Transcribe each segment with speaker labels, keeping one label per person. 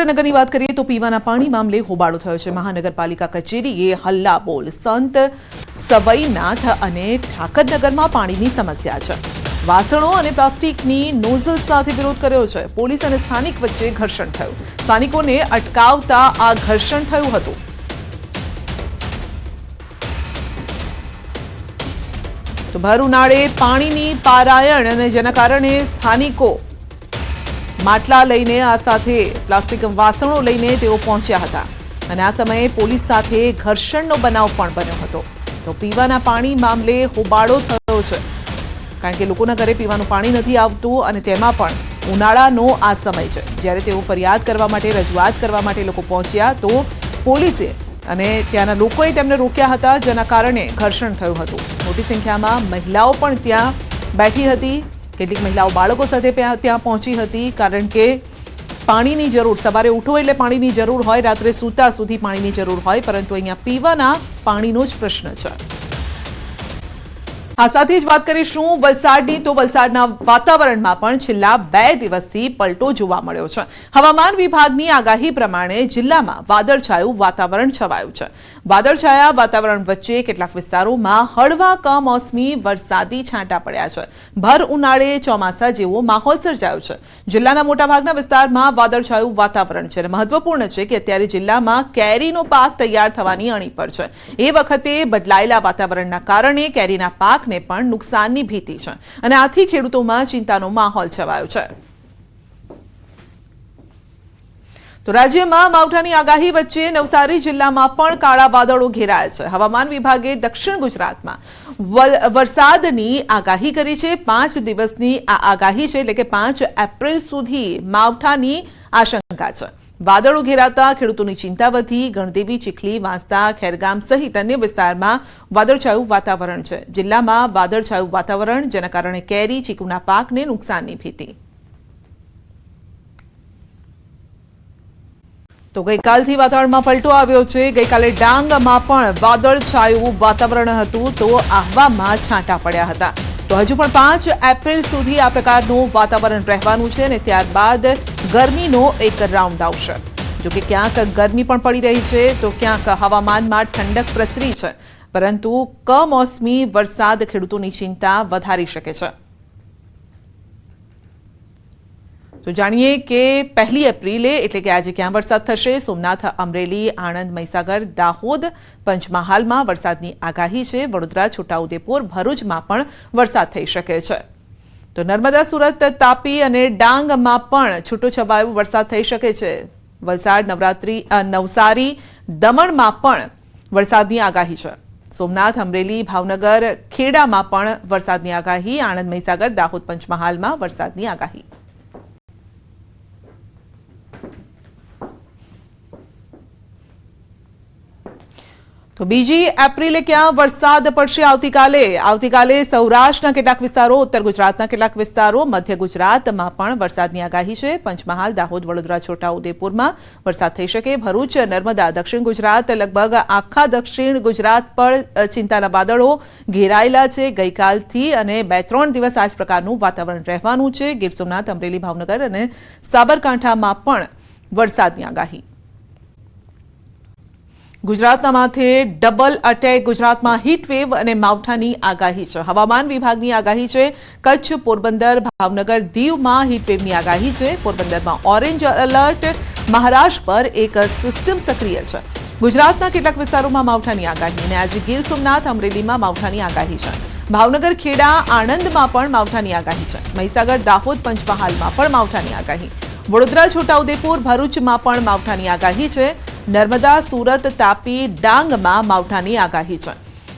Speaker 1: સુરેન્દ્રનગરની વાત કરીએ તો પીવાના પાણી મામલે હોબાળો થયો છે. મહાનગરપાલિકા કચેરીએ હલ્લા બોલ સંત સવઈનાથ અને ઠાકરનગરમાં પાણીની સમસ્યા છે. વાસણો અને પ્લાસ્ટિકની નોઝલ સાથે વિરોધ કર્યો છે. પોલીસ અને સ્થાનિક વચ્ચે ઘર્ષણ થયું. સ્થાનિકોને અટકાવતા આ ઘર્ષણ થયું હતું. તો ભર ઉનાળે પાણીની પારાયણ અને જેના કારણે સ્થાનિકો માટલા લઈને આ સાથે પ્લાસ્ટિક વાસણો લઈને તેઓ પહોંચ્યા હતા. અને આ સમયે પોલીસ સાથે ઘર્ષણનો બનાવ પણ બન્યો હતો. તો પીવાના પાણી મામલે હોબાળો થયો છે. કારણ કે લોકોના ઘરે પીવાનું પાણી નથી આવતું અને તેમાં પણ ઉનાળાનો આ સમય છે. જ્યારે તેઓ ફરિયાદ કરવા માટે, રજૂઆત કરવા માટે લોકો પહોંચ્યા તો પોલીસે અને ત્યાંના લોકોએ તેમને રોક્યા હતા, જેના કારણે ઘર્ષણ થયું હતું. મોટી સંખ્યામાં મહિલાઓ પણ ત્યાં બેઠી હતી. કેટલીક મહિલાઓ બાળકો સાથે ત્યાં પહોંચી હતી કારણ કે પાણીની જરૂર, સવારે ઉઠો એટલે પાણીની જરૂર હોય, રાત્રે સૂતા સુધી પાણીની જરૂર હોય, પરંતુ અહીંયા પીવાના પાણીનો જ પ્રશ્ન છે. આ સાથે જ વાત કરીશું વલસાડની. તો વલસાડના વાતાવરણમાં પણ છેલ્લા બે દિવસથી પલટો જોવા મળ્યો છે. હવામાન વિભાગની આગાહી પ્રમાણે જિલ્લામાં વાદળછાયું વાતાવરણ છવાયું છે. વાદળછાયા વાતાવરણ વચ્ચે કેટલાક વિસ્તારોમાં હળવા કમોસમી વરસાદી છાંટા પડ્યા છે. ભર ઉનાળે ચોમાસા જેવો માહોલ સર્જાયો છે. જિલ્લાના મોટાભાગના વિસ્તારમાં વાદળછાયું વાતાવરણ છે અને મહત્વપૂર્ણ છે કે અત્યારે જિલ્લામાં કેરીનો પાક તૈયાર થવાની અણી પર છે. એ વખતે બદલાયેલા વાતાવરણના કારણે કેરીના પાકને પણ નુકસાનની ભીતિ છે. અને આથી ખેડૂતોમાં ચિંતાનો માહોલ છવાયો છે. તો રાજ્યમાં માવઠાની આગાહી વચ્ચે નવસારી જિલ્લામાં પણ કાળા વાદળો ઘેરાયા છે. હવામાન વિભાગે દક્ષિણ ગુજરાતમાં વરસાદની આગાહી કરી છે. પાંચ દિવસની આ આગાહી છે એટલે કે પાંચ એપ્રિલ સુધી માવઠાની આશંકા છે. વાદળો ઘેરાતા ખેડૂતોની ચિંતા વધી, ગણદેવી, ચીખલી, વાંસદા, ખેરગામ સહિત અન્ય વિસ્તારમાં વાદળછાયું વાતાવરણ છે. જિલ્લામાં વાદળછાયું વાતાવરણ, જેના કારણે કેરી, ચીકુના પાકને નુકસાનની ભીતિ. તો ગઈકાલથી વાતાવરણમાં પલટો આવ્યો છે. ગઈકાલે ડાંગમાં પણ વાદળછાયું વાતાવરણ હતું, તો આહવામાં છાંટા પડ્યા હતા. તો હજુ પણ પાંચ એપ્રિલ સુધી આ પ્રકારનું વાતાવરણ રહેવાનું છે અને ત્યારબાદ ગરમીનો એક રાઉન્ડ આવશે. જોકે ક્યાંક ગરમી પણ પડી રહી છે, તો ક્યાંક હવામાનમાં ઠંડક પ્રસરી છે. પરંતુ કમોસમી વરસાદ ખેડૂતોની ચિંતા વધારી શકે છે. તો જાણીએ કે પહેલી એપ્રિલે એટલે કે આજે ક્યાં વરસાદ થશે? સોમનાથ, અમરેલી, આણંદ, મહીસાગર, દાહોદ પંચમહાલમાં વરસાદની આગાહી છે. વડોદરા, છોટાઉદેપુર, ભરૂચમાં પણ વરસાદ થઈ શકે છે. તો નર્મદા, સુરત, તાપી અને ડાંગમાં પણ છૂટો છવાયો વરસાદ થઈ શકે છે. વલસાડ, નવરાત્રી નવસારી, દમણમાં પણ વરસાદની આગાહી છે. સોમનાથ, અમરેલી, ભાવનગર, ખેડામાં પણ વરસાદની આગાહી, આણંદ, મહીસાગર, દાહોદ પંચમહાલમાં વરસાદની આગાહી. તો બીજી એપ્રિલે ક્યાં વરસાદ પડશે? આવતીકાલે આવતીકાલે સૌરાષ્ટ્રના કેટલાક વિસ્તારો, ઉત્તર ગુજરાતના કેટલાક વિસ્તારો, મધ્ય ગુજરાતમાં પણ વરસાદની આગાહી છે. પંચમહાલ, દાહોદ, વડોદરા, છોટાઉદેપુરમાં વરસાદ થઈ શકે. ભરૂચ, નર્મદા, દક્ષિણ ગુજરાત, લગભગ આખા દક્ષિણ ગુજરાત પર ચિંતાના વાદળો ઘેરાયેલા છે. ગઈકાલથી અને બે ત્રણ દિવસ આ જ પ્રકારનું વાતાવરણ રહેવાનું છે. ગીર સોમનાથ, અમરેલી, ભાવનગર અને સાબરકાંઠામાં પણ વરસાદની આગાહી. ગુજરાતના માથે ડબલ અટેક. ગુજરાતમાં હીટવેવ અને માવઠાની આગાહી છે. હવામાન વિભાગની આગાહી છે. કચ્છ, પોરબંદર, ભાવનગર દીવમાં હીટવેવની આગાહી છે. પોરબંદરમાં ઓરેન્જ એલર્ટ. મહારાષ્ટ્ર પર એક સિસ્ટમ સક્રિય છે. ગુજરાતના કેટલાક વિસ્તારોમાં માવઠાની આગાહી અને આજે ગીર સોમનાથ, અમરેલીમાં માવઠાની આગાહી છે. ભાવનગર, ખેડા, આણંદમાં પણ માવઠાની આગાહી છે. મહીસાગર, દાહોદ, પંચમહાલમાં પણ માવઠાની આગાહી. વડોદરા, છોટાઉદેપુર, ભરૂચમાં પણ માવઠાની આગાહી છે. નર્મદા સુરત તાપી ડાંગમાં માવઠાની આગાહી છે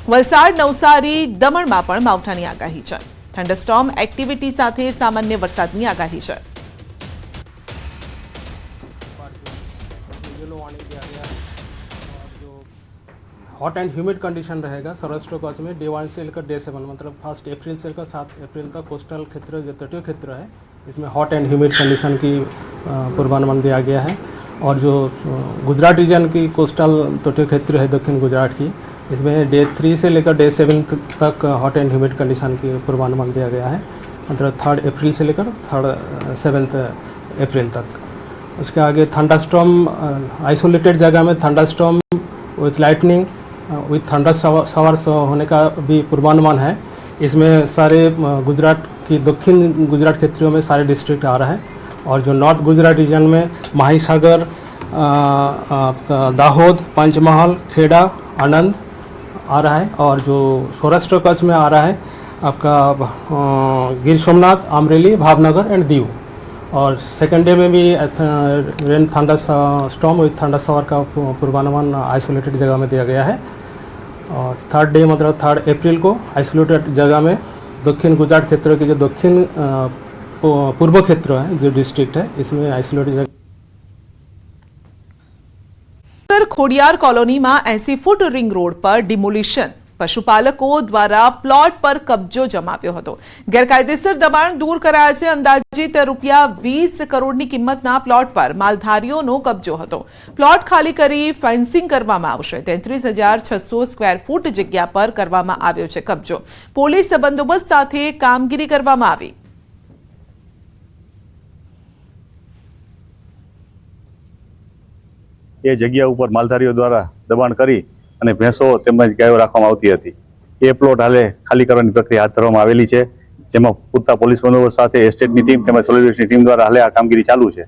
Speaker 1: વલસાડ નવસારી દમણમાં પણ માવઠાની આગાહી છે થંડરસ્ટોર્મ એક્ટિવિટી સાથે સામાન્ય વરસાદની આગાહી છે
Speaker 2: येलो वार्निंग दिया गया है और जो हॉट एंड ह्यूमिड कंडीशन रहेगा सौराष्ट्र कच्छ में डे वन से लेकर डे सेवन मतलब फर्स्ट अप्रैल से लेकर सात अप्रैल तक कोस्टल क्षेत्र जो तटीय क्षेत्र है इसमें हॉट एंड ह्यूमिड कंडीशन की अ, पूर्वानुमान दिया गया है और जो गुजरात रीजन की कोस्टल तटीय क्षेत्र है दक्षिण गुजरात की, इसमें डे थ्री से लेकर डे सेवन तक हॉट एंड ह्यूमिड कंडीशन की पूर्वानुमान दिया गया है। मतलब थर्ड अप्रैल से लेकर थर्ड सेवन्थ अप्रैल तक। उसके आगे थंडरस्टॉर्म आइसोलेटेड जगह में थंडरस्टॉर्म विथ लाइटनिंग विथ थंडा सवर्स होने का भी पूर्वानुमान है। इसमें सारे गुजरात की दक्षिण गुजरात क्षेत्रों में सारे डिस्ट्रिक्ट आ रहा है। और जो नॉर्थ गुजरात रीजन में माहीसागर अ, आपका दाहोद पंचमहल खेड़ा आनंद आ रहा है और जो सौराष्ट्र कच्छ में आ रहा है आपका गिर सोमनाथ अमरेली भावनगर एंड दीव। और सेकेंड डे में भी rain thunder storm with thunder shower का पूर्वानुमान आइसोलेटेड जगह में दिया गया है। और थर्ड डे मतलब थर्ड अप्रैल को आइसोलेटेड जगह में दक्षिण गुजरात क्षेत्र के जो दक्षिण पूर्व क्षेत्र है जो डिस्ट्रिक्ट है इसमें आइसोलेटेड जगह
Speaker 1: ઉત્તર ખોડિયાર કોલોનીમાં એસી ફૂટ રિંગ રોડ પર ડિમોલિશન પશુપાલકો દ્વારા પ્લોટ પર કબજો જમાવ્યો હતો ગેરકાયદેસર દબાણ દૂર કરાયા છે અંદાજિત રૂપિયા વીસ કરોડની કિંમતના પ્લોટ પર માલધારીઓનો કબજો હતો પ્લોટ ખાલી કરી ફેન્સિંગ કરવામાં આવશે તેત્રીસ હજાર છસો સ્ક્વેર ફૂટ જગ્યા પર કરવામાં આવ્યો છે કબજો પોલીસ બંદોબસ્ત સાથે કામગીરી કરવામાં આવી
Speaker 3: એ જગ્યા ઉપર માલધારીઓ દ્વારા દબાણ કરી અને ભેંસો તેમજ ગાયો રાખવામાં આવતી હતી. એ પ્લોટ હાલે ખાલી કરવાની પ્રક્રિયા હાથ ધરવામાં આવેલી છે, જેમાં પૂરતા પોલીસ બંદોબસ્ત સાથે એસ્ટેટની ટીમ તેમજ સોલિડેશની ટીમ દ્વારા હાલે આ કામગીરી ચાલુ છે.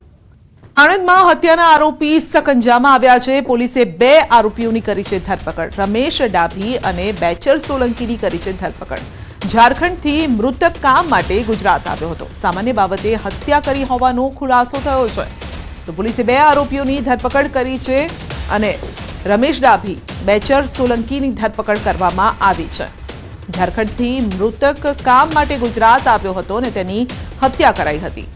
Speaker 1: આણંદમાં હત્યાના આરોપી સકંજામાં આવ્યા છે. પોલીસે બે આરોપીઓની કરી છે ધરપકડ. રમેશ ડાભી અને બેચર સોલંકીની કરી છે ધરપકડ. ઝારખંડથી મૃતક કામ માટે ગુજરાત આવ્યો હતો. સામાન્ય બાબતે હત્યા કરી હોવાનો ખુલાસો થયો છે. તો પોલીસે બે આરોપીઓની ધરપકડ કરી છે અને રમેશ ડાભી બેચર સોલંકીની ધરપકડ કરવામાં આવી છે. ઝારખંડથી મૃતક કામ માટે ગુજરાત આવ્યો હતો અને તેની હત્યા કરાઈ હતી.